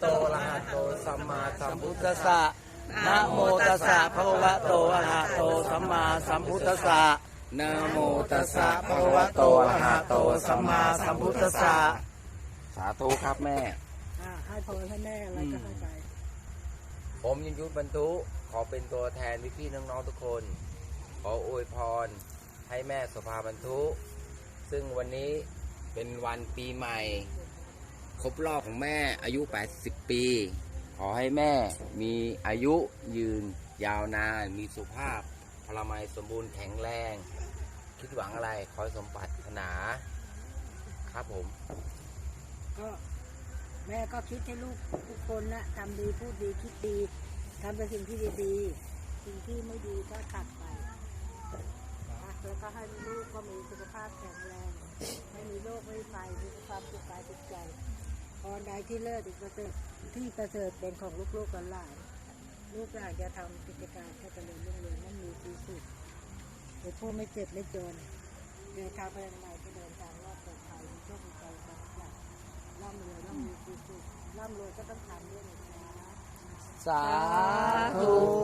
โตอะระหะโตสัมมาสัมพุทธัสสะนะโมตัสสะภะคะวะโตอะระหะโตสัมมาสัมพุทธัสสะนะโมตัสสะภะคะวะโตอะระหะโตสัมมาสัมพุทธัสสะสาธุครับแม่อ่าให้พรให้แม่อะไรก็ให้ไป ผมยินยุทธบรรทุขอเป็นตัวแทนพี่ๆน้องๆทุกคน ขออวยพรให้แม่สภาบรรทุ ซึ่งวันนี้เป็นวันปีใหม่ ครบรอบของแม่อายุ 80 ปี ขอให้แม่มีอายุยืนยาวนาน มีสุขภาพพลามัยสมบูรณ์แข็งแรง คิดหวังอะไรขอสมปรารถนา ครับผม ก็แม่ก็คิดให้ลูกทุกคนนะทำดีพูดดีคิดดีทำแต่สิ่งที่ดีๆสิ่งที่ไม่ดีก็ตัดไปแล้วก็ให้ลูกก็มีสุขภาพแข็งแรง ไม่มีโรคไม่มีภัยมีความสุขกายสุขใจ พรใดที่เลิศอีกประเสริฐที่ประเสริฐเป็นของลูกๆหลานๆลูกหลานจะทำกิจการให้เจริญรุ่งเรืองนั่นมีที่สุดเดี๋ยวพวกไม่เจ็บไม่จนเดินทางไปทางไหนก็เดินทางรอดปลอดภัยมีโชคมีชัยกันทุกอย่างร่ำรวยร่ำมีที่สุดร่ำรวยก็ต้องทำด้วยนะสาธุ